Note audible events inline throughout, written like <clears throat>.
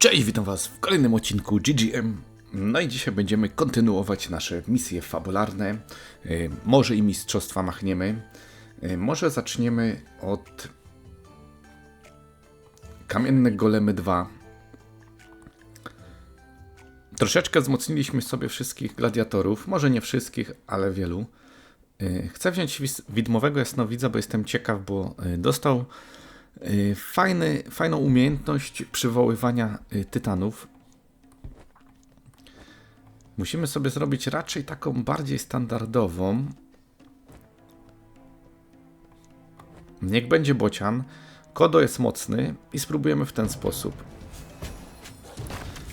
Cześć, witam was w kolejnym odcinku GGM. No i dzisiaj będziemy kontynuować nasze misje fabularne. Y, Może i mistrzostwa machniemy. Y, Może zaczniemy od Kamienne Golemy 2. Troszeczkę wzmocniliśmy sobie wszystkich gladiatorów. Może nie wszystkich, ale wielu. Y, Chcę wziąć widmowego jasnowidza, bo jestem ciekaw, bo dostał fajny, fajną umiejętność przywoływania y, tytanów. Musimy sobie zrobić raczej taką bardziej standardową. Niech będzie bocian. Kodo jest mocny i spróbujemy w ten sposób.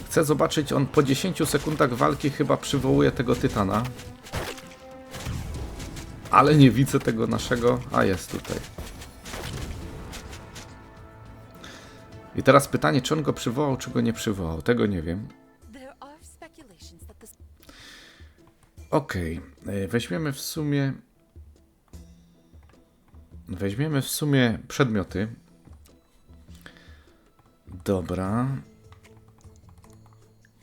Chcę zobaczyć, on po 10 sekundach walki chyba przywołuje tego tytana. Ale nie widzę tego naszego. A jest tutaj. I teraz pytanie, czy on go przywołał, czy go nie przywołał. Tego nie wiem. Okej, y, weźmiemy w sumie. Weźmiemy w sumie przedmioty. Dobra.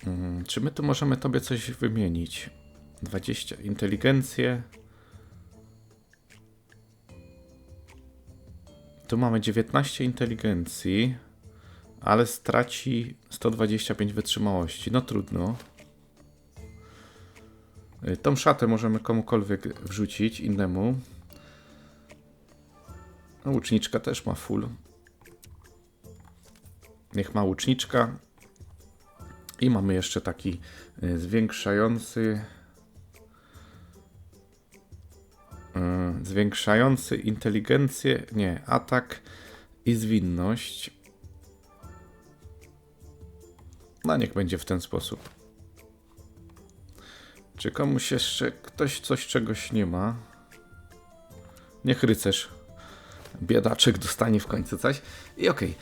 Mm, Czy my tu możemy tobie coś wymienić? 20 inteligencję. Tu mamy 19 inteligencji, ale straci 125 wytrzymałości. No trudno. Y, Tą szatę możemy komukolwiek wrzucić innemu. No, łuczniczka też ma full. Niech ma łuczniczka. I mamy jeszcze taki y, zwiększający. y, Zwiększający inteligencję, nie, atak i zwinność. No niech będzie w ten sposób. Czy komuś jeszcze ktoś coś czegoś nie ma? Niech rycerz. Biedaczek dostanie w końcu coś. I okej.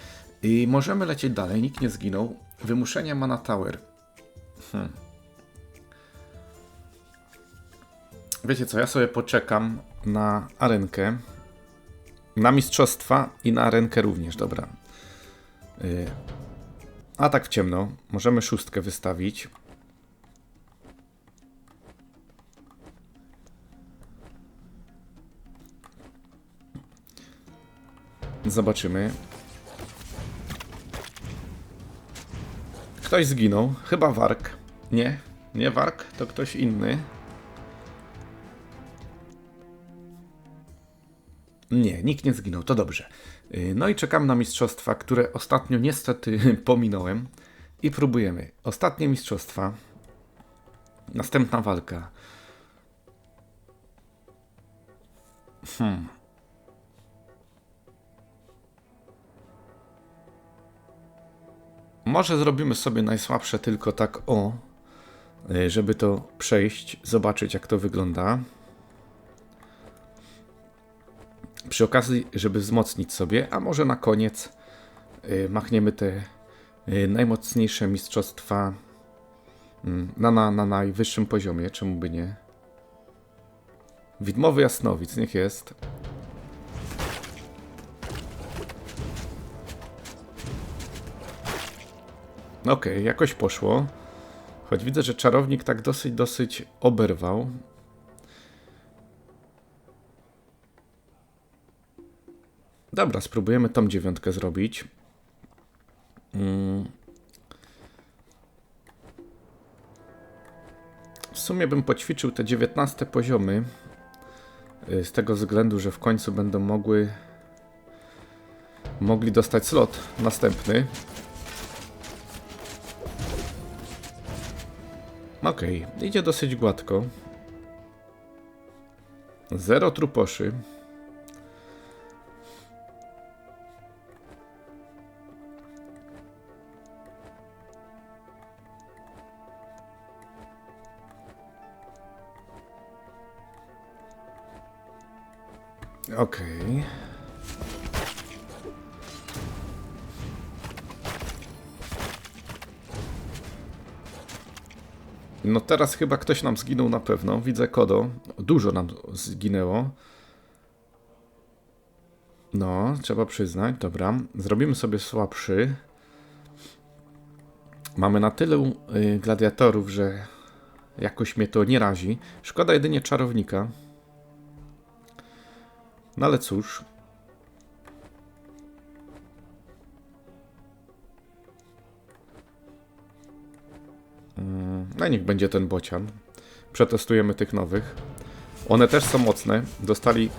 I możemy lecieć dalej. Nikt nie zginął. Wymuszenie Mana Tower. Hmm. Wiecie co, ja sobie poczekam na arenkę. Na mistrzostwa i na arenkę również, dobra. Y, Atak w ciemno. Możemy szóstkę wystawić. Zobaczymy. Ktoś zginął. Chyba Wark. Nie, nie Wark, to ktoś inny. Nie, nikt nie zginął, to dobrze. Yy, No i czekam na mistrzostwa, które ostatnio niestety <laughs> pominąłem. I próbujemy. Ostatnie mistrzostwa. Następna walka. Może zrobimy sobie najsłabsze tylko tak o, y, żeby to przejść, zobaczyć jak to wygląda. Przy okazji, żeby wzmocnić sobie, a może na koniec y, machniemy te y, najmocniejsze mistrzostwa mm, na, na, na najwyższym poziomie, czemu by nie. Widmowy Jasnowic, niech jest. Okej, jakoś poszło. Choć widzę, że czarownik tak dosyć, dosyć oberwał. Dobra, spróbujemy tą dziewiątkę zrobić. Mm. W sumie bym poćwiczył te 19 poziomy. y, Z tego względu, że w końcu będą mogły mogli dostać slot następny. Okej, idzie dosyć gładko. Zero truposzy. Okej. No teraz chyba ktoś nam zginął na pewno. Widzę Kodo. Dużo nam zginęło. No, trzeba przyznać. Dobra. Zrobimy sobie słabszy. Mamy na tylu y, gladiatorów, że jakoś mnie to nie razi. Szkoda jedynie czarownika. No ale cóż. Mm, No niech będzie ten bocian. Przetestujemy tych nowych. One też są mocne. Dostali,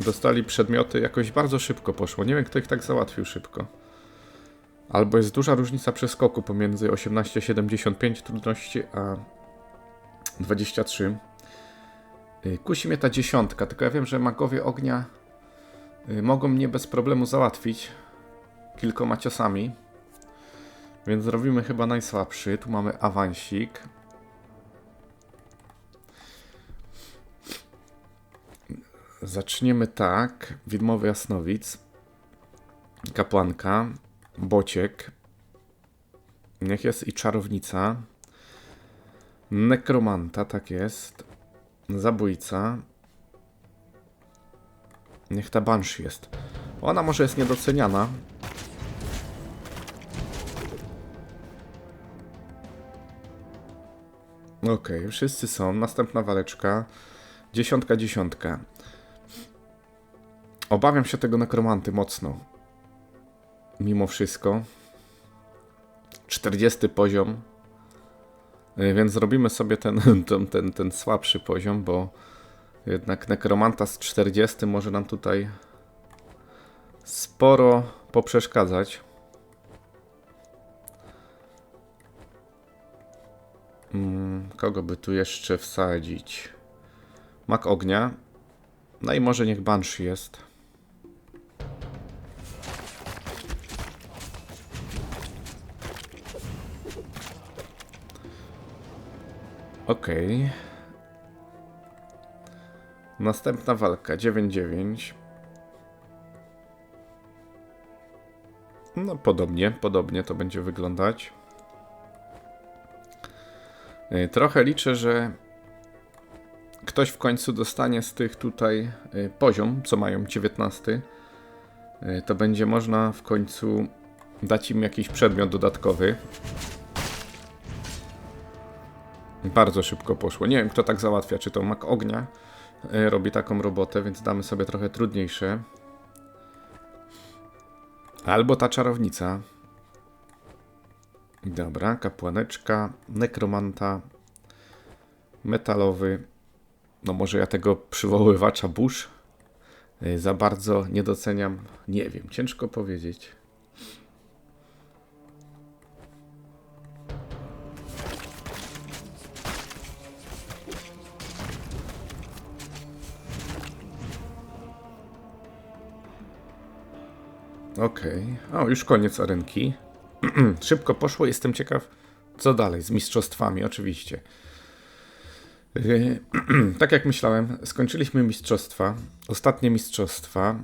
dostali przedmioty jakoś bardzo szybko poszło. Nie wiem, kto ich tak załatwił szybko. Albo jest duża różnica przeskoku pomiędzy 18,75 trudności a 23. Y, Kusi mnie ta dziesiątka, tylko ja wiem, że magowie ognia y, mogą mnie bez problemu załatwić kilkoma ciosami. Więc zrobimy chyba najsłabszy. Tu mamy awansik. Zaczniemy tak. Widmowy Jasnowic. Kapłanka. Bociek. Niech jest i czarownica. Nekromanta, tak jest. Zabójca. Niech ta Banshee jest. Ona może jest niedoceniana. Okej, wszyscy są. Następna waleczka. Dziesiątka, dziesiątka. Obawiam się tego nekromanty mocno. Mimo wszystko. 40 poziom. Y, Więc zrobimy sobie ten, <laughs> ten, ten, ten słabszy poziom, bo jednak nekromanta z 40 może nam tutaj sporo poprzeszkadzać. Mm, kogo by tu jeszcze wsadzić? Mak ognia. No i może niech Banshee jest. Okej. Następna walka 9-9. No podobnie, podobnie to będzie wyglądać. Y, Trochę liczę, że ktoś w końcu dostanie z tych tutaj y, poziom, co mają 19. Y, To będzie można w końcu dać im jakiś przedmiot dodatkowy. Bardzo szybko poszło. Nie wiem, kto tak załatwia. Czy to mak ognia y, robi taką robotę, więc damy sobie trochę trudniejsze. Albo ta czarownica. Dobra, kapłaneczka, nekromanta, metalowy. No może ja tego przywoływacza burz y, za bardzo nie doceniam. Nie wiem, ciężko powiedzieć. Okej. O, już koniec arenki. <clears throat> Szybko poszło, jestem ciekaw, co dalej z mistrzostwami, oczywiście. Yy, <clears throat> tak jak myślałem, skończyliśmy mistrzostwa, ostatnie mistrzostwa.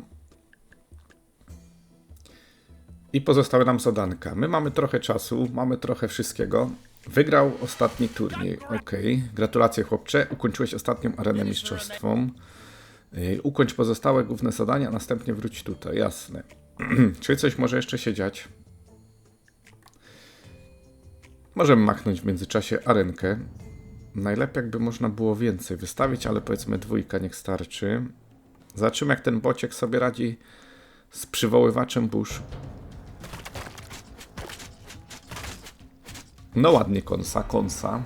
I pozostały nam zadanka. My mamy trochę czasu, mamy trochę wszystkiego. Wygrał ostatni turniej. Okej, gratulacje chłopcze. Ukończyłeś ostatnią arenę mistrzostwą. Yy, Ukończ pozostałe główne zadania, następnie wróć tutaj. Jasne. <clears throat> Czy coś może jeszcze się dziać? Możemy machnąć w międzyczasie arenkę. Najlepiej jakby można było więcej wystawić, ale powiedzmy dwójka niech starczy. Zobaczymy jak ten bociek sobie radzi z przywoływaczem burz. No ładnie konsa, konsa.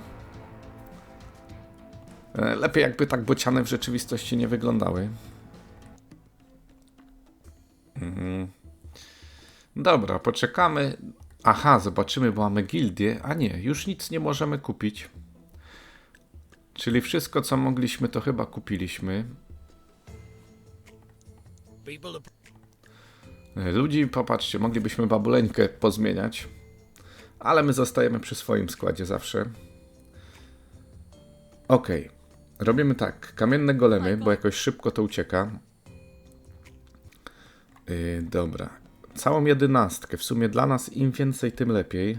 E, Lepiej jakby tak bociane w rzeczywistości nie wyglądały. Dobra, poczekamy. Aha, zobaczymy, bo mamy gildię. A nie, już nic nie możemy kupić. Czyli wszystko, co mogliśmy, to chyba kupiliśmy. Ludzi, popatrzcie, moglibyśmy babuleńkę pozmieniać. Ale my zostajemy przy swoim składzie zawsze. Okej. Robimy tak. Kamienne golemy, bo jakoś szybko to ucieka. Yy, dobra. Całą jedenastkę. W sumie dla nas im więcej, tym lepiej.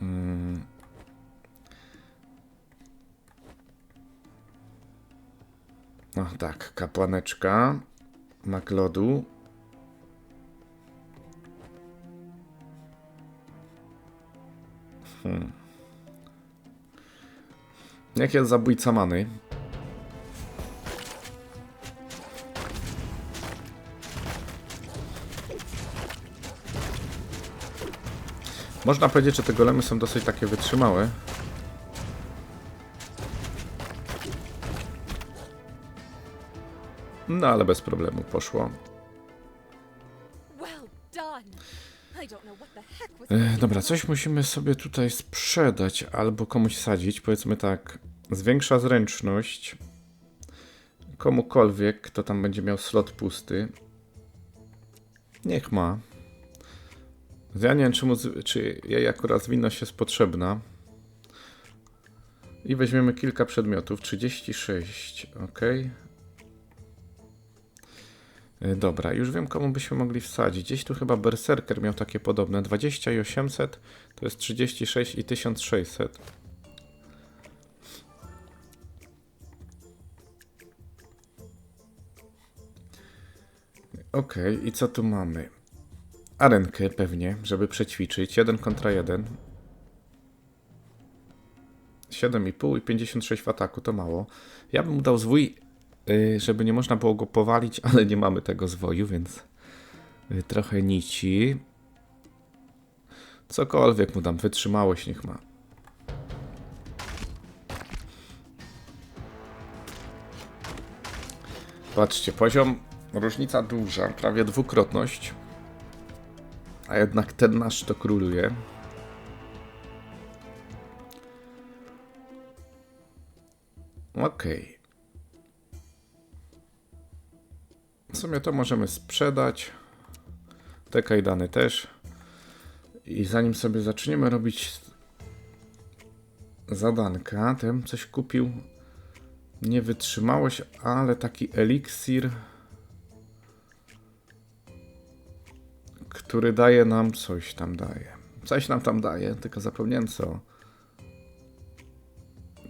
Hmm. No tak, kapłaneczka, maklodu. Hmm. Jak jest zabójca many? Można powiedzieć, że te golemy są dosyć takie wytrzymałe. No ale bez problemu poszło. E, dobra, coś musimy sobie tutaj sprzedać albo komuś sadzić. Powiedzmy tak, zwiększa zręczność komukolwiek, kto tam będzie miał slot pusty. Niech ma. Ja nie wiem, czy, mu, z- czy jej akurat zwinność jest potrzebna. I weźmiemy kilka przedmiotów. 36, ok. E, Dobra, już wiem komu byśmy mogli wsadzić. Gdzieś tu chyba Berserker miał takie podobne. 20 i 800 to jest 36 i 1600. Ok, i co tu mamy? Arenkę pewnie, żeby przećwiczyć. 1 kontra 1. 7,5 i 56 w ataku, to mało. Ja bym dał zwój, y, żeby nie można było go powalić, <laughs> ale nie mamy tego zwoju, więc y, trochę nici. Cokolwiek mu dam, wytrzymałość niech ma. Patrzcie, poziom, różnica duża, prawie dwukrotność. A jednak ten nasz to króluje. Okej. W sumie to możemy sprzedać. Te kajdany też. I zanim sobie zaczniemy robić zadanka, tym coś kupił. Nie wytrzymałość, ale taki eliksir, który daje nam coś tam daje. Coś nam tam daje, tylko zapomniałem co.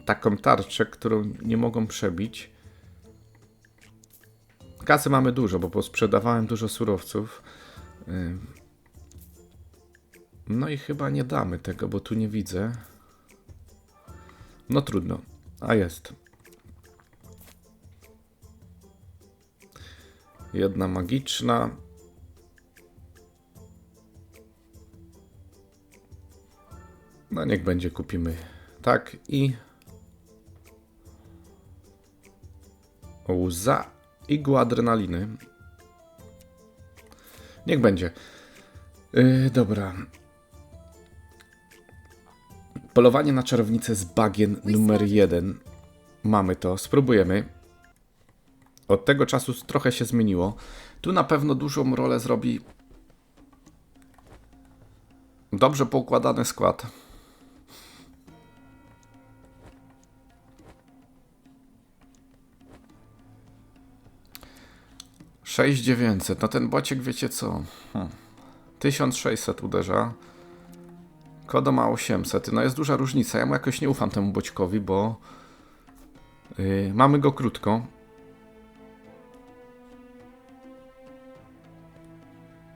Taką tarczę, którą nie mogą przebić. Kasy mamy dużo, bo posprzedawałem dużo surowców. No i chyba nie damy tego, bo tu nie widzę. No trudno. A jest. Jedna magiczna. No niech będzie, kupimy. Tak i... Łza igła adrenaliny. Niech będzie. Yy, dobra. Polowanie na czarownicę z bagien numer jeden. Mamy to, spróbujemy. Od tego czasu trochę się zmieniło. Tu na pewno dużą rolę zrobi dobrze poukładany skład. Sześć dziewięćset. No ten bociek wiecie co? Hm. 1600 uderza. Kodo ma 800. No jest duża różnica. Ja mu jakoś nie ufam temu boćkowi, bo yy, mamy go krótko.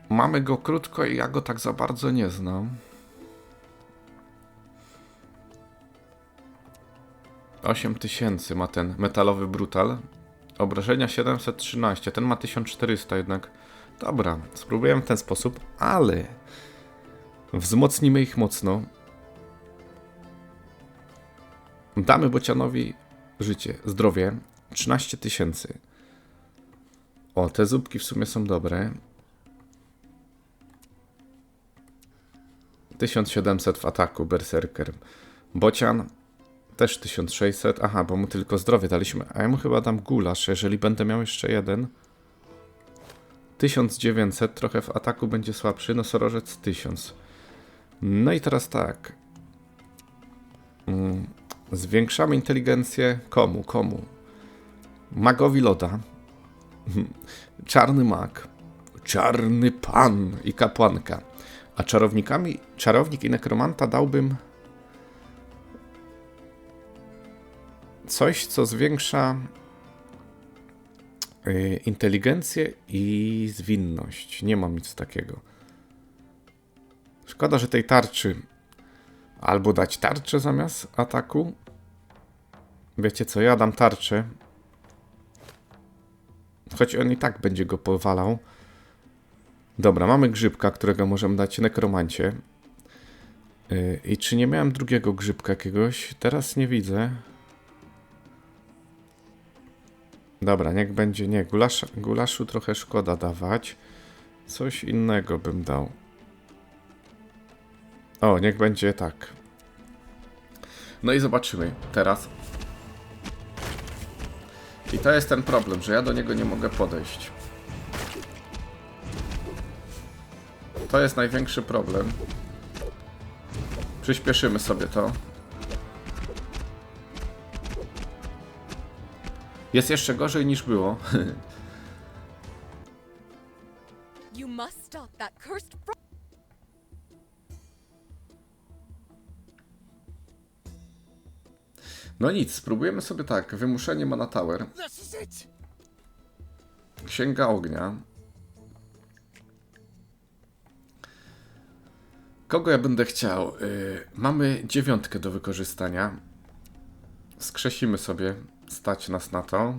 Mamy go krótko i ja go tak za bardzo nie znam. Osiem tysięcy ma ten metalowy brutal. Obrażenia 713. Ten ma 1400 jednak. Dobra, spróbujemy w ten sposób, ale wzmocnimy ich mocno. Damy bocianowi życie, zdrowie. 13 tysięcy. O, te zupki w sumie są dobre. 1700 w ataku, berserker. Bocian też 1600. Aha, bo mu tylko zdrowie daliśmy. A ja mu chyba dam gulasz, jeżeli będę miał jeszcze jeden. 1900, trochę w ataku będzie słabszy, nosorożec 1000. No i teraz tak. Mm, Zwiększamy inteligencję komu? Komu? Magowi loda. <laughs> Czarny mag. Czarny pan i kapłanka. A czarownikami, czarownik i nekromanta dałbym coś, co zwiększa y, inteligencję i zwinność. Nie mam nic takiego. Szkoda, że tej tarczy Albo dać tarczę zamiast ataku. Wiecie co, ja dam tarczę. Choć on i tak będzie go powalał. Dobra, mamy grzybka, którego możemy dać nekromancie. Yy, I czy nie miałem drugiego grzybka jakiegoś? Teraz nie widzę. Dobra, niech będzie. Nie, gulasza, gulaszu trochę szkoda dawać. Coś innego bym dał. O, niech będzie tak. No i zobaczymy teraz. I to jest ten problem, że ja do niego nie mogę podejść. To jest największy problem. Przyspieszymy sobie to. Jest jeszcze gorzej niż było. You must stop that cursed No nic, spróbujemy sobie tak. Wymuszenie Mana Tower. Księga ognia. Kogo ja będę chciał? Yy, mamy dziewiątkę do wykorzystania. Skrzesimy sobie. Stać nas na to.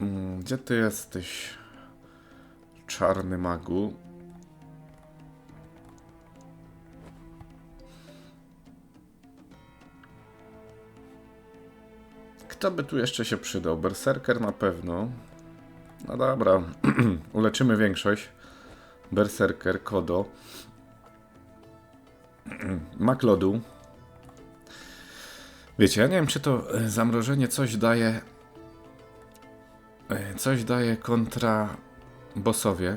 Mm, Gdzie ty jesteś? Czarny magu. Kto by tu jeszcze się przydał? Berserker na pewno. No dobra, <clears throat> uleczymy większość. Berserker, Kodo. <clears throat> Maklodu. Wiecie, ja nie wiem, czy to e, zamrożenie coś daje. e, Coś daje kontra bossowie.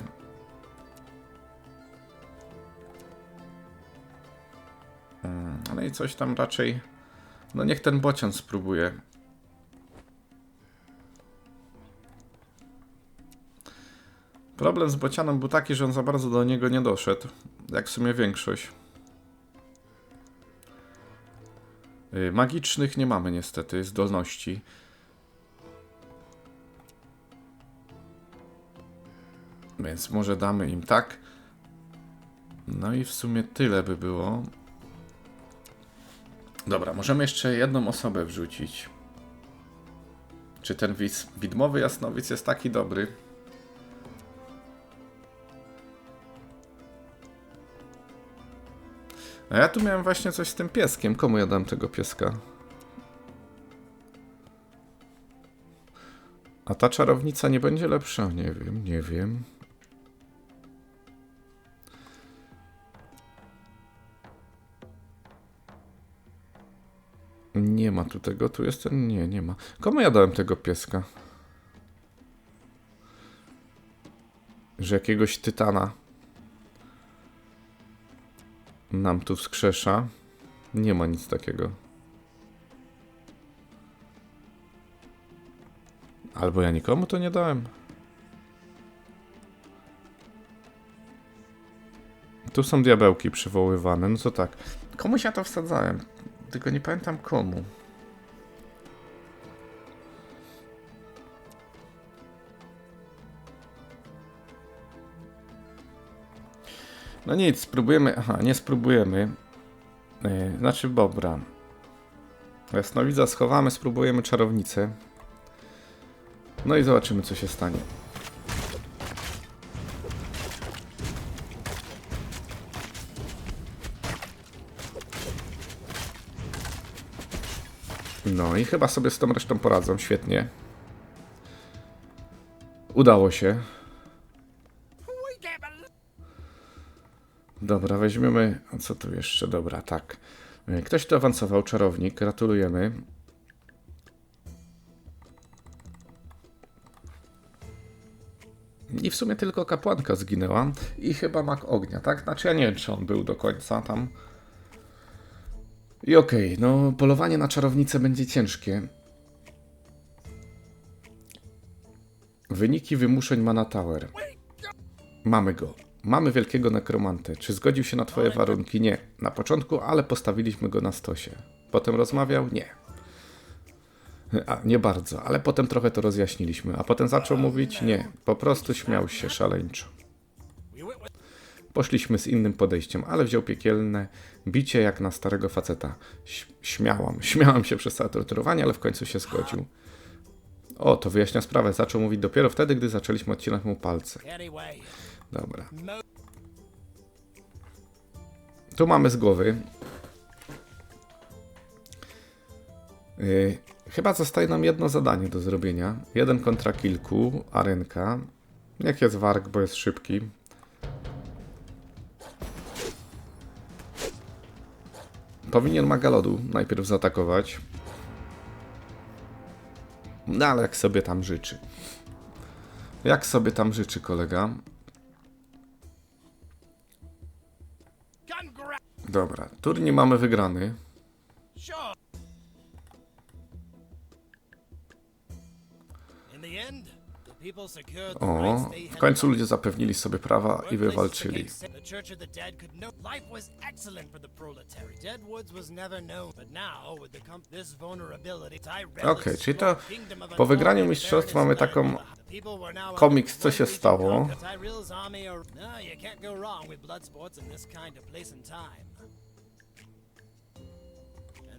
Mm, Ale i coś tam raczej. No niech ten bocian spróbuje. Problem z bocianem był taki, że on za bardzo do niego nie doszedł. Jak w sumie większość. Y, Magicznych nie mamy niestety, zdolności. Więc może damy im tak. No i w sumie tyle by było. Dobra, możemy jeszcze jedną osobę wrzucić. Czy ten widmowy jasnowic jest taki dobry? A ja tu miałem właśnie coś z tym pieskiem. Komu ja dam tego pieska? A ta czarownica nie będzie lepsza? Nie wiem, nie wiem. Nie ma tu tego, tu jest ten. Nie, nie ma. Komu ja dałem tego pieska? Że jakiegoś tytana nam tu wskrzesza. Nie ma nic takiego. Albo ja nikomu to nie dałem. Tu są diabełki przywoływane, no to tak. Komuś ja to wsadzałem, tylko nie pamiętam komu. No nic, spróbujemy. Aha, nie spróbujemy. Yy, znaczy, dobra. Jasnowidza schowamy, spróbujemy czarownicę. No i zobaczymy, co się stanie. No i chyba sobie z tą resztą poradzą. Świetnie. Udało się. Dobra, weźmiemy. A co tu jeszcze? Dobra, tak. E, Ktoś tu awansował, czarownik. Gratulujemy. I w sumie tylko kapłanka zginęła. I chyba mak ognia, tak? Znaczy, ja nie wiem, czy on był do końca tam. I okej, no, polowanie na czarownicę będzie ciężkie. Wyniki wymuszeń Mana Tower. Mamy go. Mamy wielkiego nekromantę. Czy zgodził się na twoje warunki? Nie. Na początku, ale postawiliśmy go na stosie. Potem rozmawiał? Nie. A, nie bardzo, ale potem trochę to rozjaśniliśmy. A potem zaczął mówić, nie, po prostu śmiał się szaleńczo. Poszliśmy z innym podejściem, ale wziął piekielne bicie jak na starego faceta. Śmiałam, śmiałam się przez całe torturowanie, ale w końcu się zgodził. O, to wyjaśnia sprawę. Zaczął mówić dopiero wtedy, gdy zaczęliśmy odcinać mu palce. Dobra. Tu mamy z głowy. Yy, chyba zostaje nam jedno zadanie do zrobienia. Jeden kontra kilku, arenka. Niech jest warg, bo jest szybki. Powinien Magalodu najpierw zaatakować. No ale jak sobie tam życzy. Jak sobie tam życzy kolega. Dobra, turniej mamy wygrany. O, w końcu ludzie zapewnili sobie prawa i wywalczyli. Tyrell Okej, czyli to po wygraniu mistrzostw mamy taką komiks, co się stało.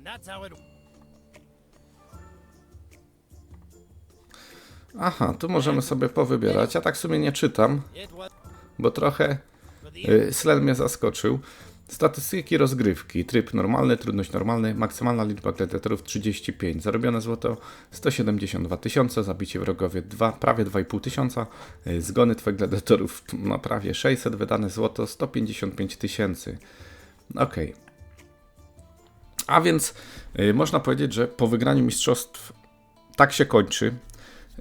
And that's how it Aha, tu możemy sobie powybierać. Ja tak w sumie nie czytam, bo trochę for the y, Slen mnie zaskoczył. Statystyki rozgrywki. Tryb normalny, trudność normalny, maksymalna liczba gladiatorów 35. Zarobione złoto 172 tysiące, zabicie wrogowie 2, prawie 2,5 tysiąca, y, zgony twoich gladiatorów no, prawie 600, wydane złoto 155 tysięcy. Okej. A więc y, można powiedzieć, że po wygraniu mistrzostw tak się kończy.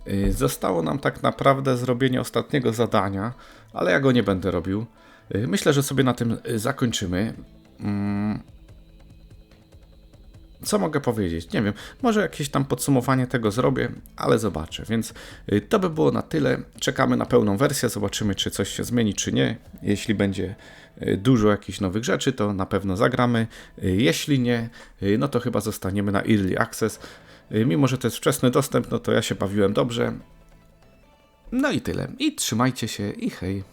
Y, Zostało nam tak naprawdę zrobienie ostatniego zadania, ale ja go nie będę robił. Y, Myślę, że sobie na tym zakończymy. Co mogę powiedzieć? Nie wiem, może jakieś tam podsumowanie tego zrobię, ale zobaczę. Więc y, to by było na tyle. Czekamy na pełną wersję, zobaczymy, czy coś się zmieni, czy nie. Jeśli będzie y, dużo jakichś nowych rzeczy, to na pewno zagramy. Y, Jeśli nie, no to chyba zostaniemy na Early Access. Mimo, że to jest wczesny dostęp, no to ja się bawiłem dobrze. No i tyle. I trzymajcie się i hej.